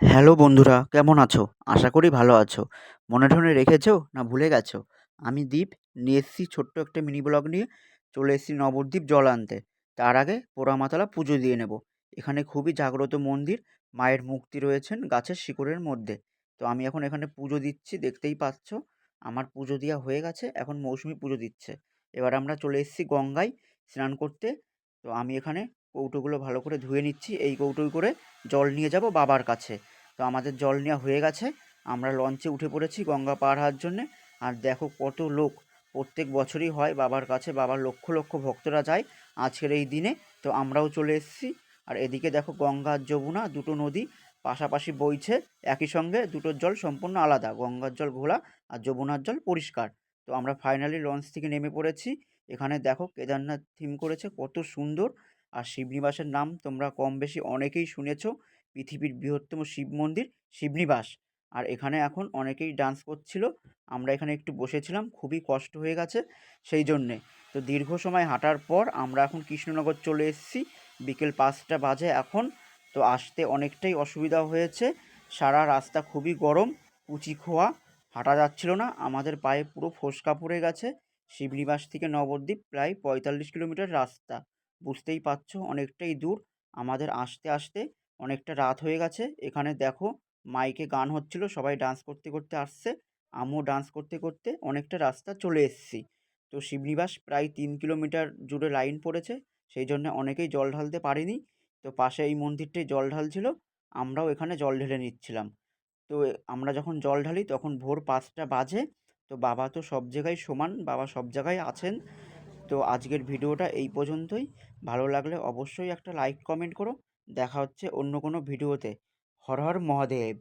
Hello বন্ধুরা, কেমন আছো? আশা করি ভালো আছো। মনে টনে রেখেছো না ভুলে গেছো? আমি দীপ, নিয়ে এসেছি ছোট্ট একটা মিনি ব্লগ নিয়ে। চলে এসেছি নবদ্বীপ জল আনতে। তার আগে পোড়ামাতলা পুজো দিয়ে নেব। এখানে খুবই জাগ্রত মন্দির, মায়ের মুক্তি রয়েছেন গাছের শিকড়ের মধ্যে। তো আমি এখন এখানে পুজো দিচ্ছি, দেখতেই পাচ্ছ। আমার পুজো দেওয়া হয়ে গেছে, এখন মৌসুমি পুজো দিচ্ছে। এবার আমরা চলে এসেছি গঙ্গায় স্নান করতে। তো আমি এখানে কৌটোগুলো ভালো করে ধুয়ে নিচ্ছি। এই কৌটোই করে জল নিয়ে যাব বাবার কাছে। তো আমাদের জল নেওয়া হয়ে গেছে। আমরা লঞ্চে উঠে পড়েছি গঙ্গা পার হওয়ার জন্যে। আর দেখো কত লোক। প্রত্যেক বছরই হয় বাবার কাছে। বাবার লক্ষ লক্ষ ভক্তরা যায় আজকের এই দিনে। তো আমরাও চলে এসেছি। আর এদিকে দেখো গঙ্গা আর যমুনা দুটো নদী পাশাপাশি বইছে। একই সঙ্গে দুটোর জল সম্পূর্ণ আলাদা। গঙ্গার জল ঘোলা আর যমুনার জল পরিষ্কার। তো আমরা ফাইনালি লঞ্চ থেকে নেমে পড়েছি। এখানে দেখো কেদারনাথ থিম করেছে। কত সুন্দর। আর শিবনিবাসের নাম তোমরা কম বেশি অনেকেই শুনেছো। পৃথিবীর বৃহত্তম শিব মন্দির শিবনিবাস আর এখানে এখন অনেকেই ডান্স করছিল। আমরা এখানে একটু বসেছিলাম, খুবই কষ্ট হয়ে গেছে সেই জন্যে। তো দীর্ঘ সময় হাঁটার পর আমরা এখন কৃষ্ণনগর চলে এসেছি। বিকেল পাঁচটা বাজে এখন। তো আসতে অনেকটাই অসুবিধা হয়েছে। সারা রাস্তা খুবই গরম, কুচি খোয়া, হাঁটা যাচ্ছিল না। আমাদের পায়ে পুরো ফোসকা পড়ে গেছে। শিবনিবাস থেকে নবদ্বীপ প্রায় পঁয়তাল্লিশ কিলোমিটার রাস্তা। বুঝতেই পারছ অনেকটাই দূর। আমাদের আসতে আসতে অনেকটা রাত হয়ে গেছে। এখানে দেখো মাইকে গান হচ্ছিল, সবাই ডান্স করতে করতে আসছে। আমিও ডান্স করতে করতে অনেকটা রাস্তা চলে এসেছি। তো শিবনিবাস প্রায় তিন কিলোমিটার জুড়ে লাইন পড়েছে, সেই জন্য অনেকেই জল ঢালতে পারেনি। তো পাশে এই মন্দিরটাই জল ঢালছিল, আমরাও এখানে জল ঢেলে নিচ্ছিলাম। তো আমরা যখন জল ঢালি তখন ভোর পাঁচটা বাজে। তো বাবা তো সব জায়গায় সমান, বাবা সব জায়গায় আছেন। তো আজকের ভিডিওটা এই পর্যন্তই। ভালো লাগলে অবশ্যই একটা লাইক, কমেন্ট করো। দেখা হচ্ছে অন্য কোনো ভিডিওতে। হর হর মহাদেব।